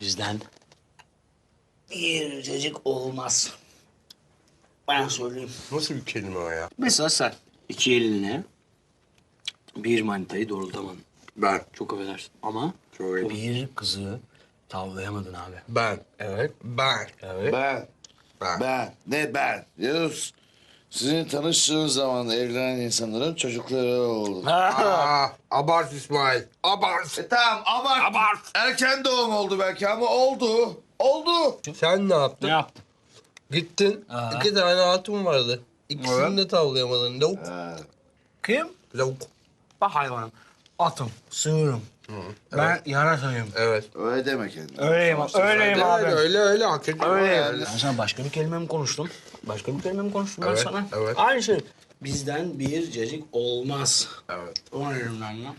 Bizden bir cacık olmaz. Ben söyleyeyim. Nasıl bir kelime o ya? Mesela sen iki elinle bir manitayı doğrultamadın. Ben. Çok affedersin ama Çok bir kızı tavlayamadın abi. Ben. Evet. Ben. Evet. Ben, Ben. ben, ne ben? Yavuz, sizin tanıştığınız zaman evlenen insanların çocukları oldu. Aa, abart İsmail. Abart. E tamam, abart. Erken doğum oldu belki ama oldu. Oldu. Sen ne yaptın? Ne yaptın? Gittin. Aa. İki tane hatun vardı. İkisini Evet. de tavlayamadın. Lavuk. Kim? Lavuk. Bak hayvanım. Atım, sığırım. Ben yarasayım. Evet. Öyle deme kendine. Öyleyim, öyleyim Öyle abi. öyle öyle, öyle hak ediyor. Yani. Ben sana başka bir kelime mi konuştum? Başka bir kelime mi konuştum Evet, ben sana? evet. Aynı şey. Bizden bir cacık olmaz. Evet. O ne lan lan?